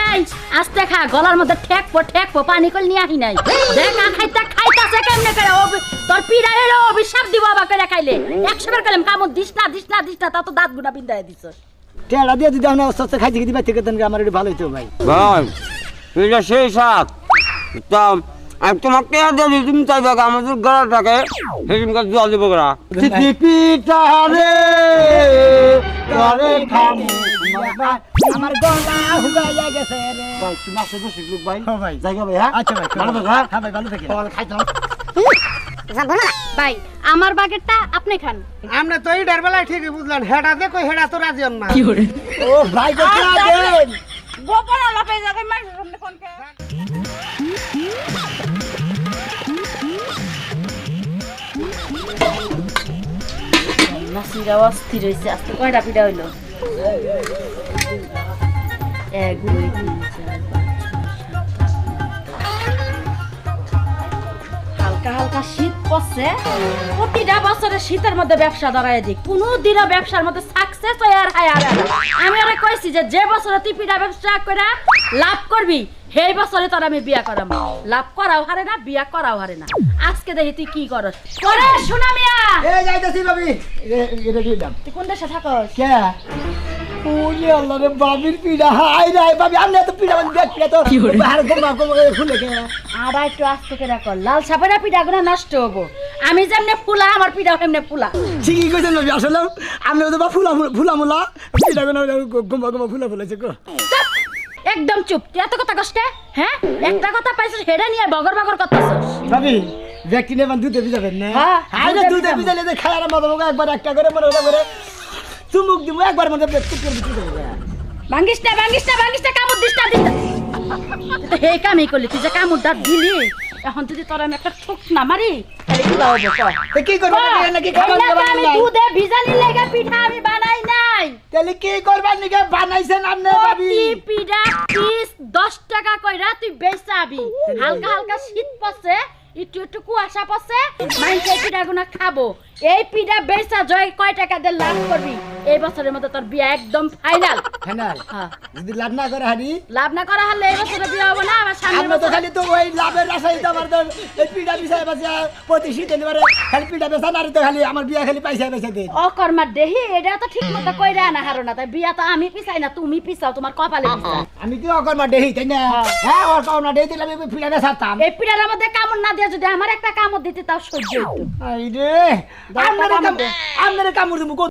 এই আস্তে খা গলার মধ্যে ঠেকবো ঠেকবো পানি কল নিয়ে আহি নাই। দেখা খাইতা খাইতাছে কেমনে করে? তোর পিড়া অভিশাপ দিব আবার করে খাইলে একশো বার কইলাম কামড় দিস না দিস না দিস না তা তো দাঁত গুনা বিন্দায় দিছ। টেড়া দিয়ে যদি আমরা অস্তে খাইতে খেতে বাইতে খেতেন আমার একটু ভালো হইতো ভাই। ভাই এটা সেই শাক তা আমি তোমাকে টেয়া দিয়ে চাইবে আমাদের গলাটাকে সেদিনকার জল দেবো করে খাব আমার গলা হুগাইয়া গেছে রে। ভাই তুমি আসতে বসে লোক ভাই। হ্যাঁ ভাই। জায়গা ভাই হ্যাঁ? আচ্ছা ভাই ভালো থাকো হ্যাঁ? হ্যাঁ ভাই ভালো থেকে। খাইতাম ভাই আমার বাগেরটা আপনি খান। আমরা তো এই বেলায় ঠিকই বুঝলাম হেডা দেখো হেডা তো রাজি হন না। ও ভাই কোন নাসিরা অস্থির হয়েছে আজকে কয়টা পিঠা হইল এক দুই তিন। হালকা হালকা শীত পড়ছে প্রতিটা বছরে শীতের মধ্যে ব্যবসা দাঁড়ায় দিই। কোনো দিনও ব্যবসার মধ্যে সাকসেস হয় আর হায় আর আমি আরে কইছি যে যে বছরে তুই পিঠা ব্যবসা করে লাভ করবি সেই বছরে তোর আমি বিয়া করাম লাভ করাও হারে না বিয়া করাও হারে না। আজকে দেখি তুই কি করস। করে শোনা মিয়া। এই যাইতাছি ভাবি এটা কি দাম তুই কোন দেশে থাকস? কে? ওরে আল্লাহ রে বাবির পিড়া। হাই রে বাবি আমি এত পিড়া মানে দেখ পিড়া তো বাহার গোমা গোমা করে ফুলে কে? আর একটু আস্তে করে কর। লাল সাপেরা পিঠা গুলো নষ্ট হব। আমি যেমনে ফুলা আমার পিঠা এমনি ফুলা। ঠিকই কইছেন ভাবি আসলে আমি তো বা ফুলা ফুলা মুলা পিড়া গোনা গোমা গোমা ফুলা ফুলাছে গো! একদম চুপ। তুই এত কথা কষ্ট হ্যাঁ? একটা কথা পাইছিস হেডা নিয়ে বগর বগর করতেছিস। ভাবি ব্যক্তি নেবেন দুধে ভিজাবেন না? হ্যাঁ, দুধে। ভিজালে যে খায়ার মতো একবার একটা করে মনে করে। চুমুক দিব একবার মধ্যে ভাঙ্গিস না ভাঙ্গিস না ভাঙ্গিস না কামড় দিস। না দিস হে কামই করলি তুই যে কামড় দাঁত দিলি। এখন যদি তোর আমি একটা ঠোক না মারি তাহলে কি হব কর? তো কি করবেন কর। নাকি আমি দুধে ভিজানি লেগে পিঠা আমি বানাই নাই। তাহলে কি করবেন নাকি বানাইছেন আপনি ভাবি? পিঠা পিস দশ টাকা কইরা তুই বেচাবি। হালকা হালকা শীত পড়ছে একটু একটু কুয়াশা পড়ছে মাইন্সের পিঠা গুনা খাব। এই পিঠা বেচা জয় কয় টাকা দিয়ে লাভ করবি? এই বছরের মধ্যে তোর বিয়া একদম ফাইনাল ফাইনাল হ্যাঁ। যদি লাভ না করে হারি? লাভ না করা হলে এই বছরে বিয়ে হব না আমার সামনের আমরা তো খালি তো ওই লাভের আশাই তো আমার এই বাসা প্রতি শীত এবারে খালি পিঠা বেচা না তো খালি আমার বিয়া খালি পয়সা পয়সা দেন অকর্মার দেহি এটা তো ঠিক মতো কইরা না হারো না তাই বিয়া তো আমি পিছাই না তুমি পিছাও তোমার কপালে আমি কি অকর্মা দেহি তাই না? হ্যাঁ। অকর্মা দেহি দিলে আমি পিঠা বেচাতাম এই পিঠার মধ্যে কামড় না দিয়ে যদি আমার একটা কামড় দিতে তাও সহ্য হইতো। আই রে আপনারে কামড় আপনারে কামড় দেবো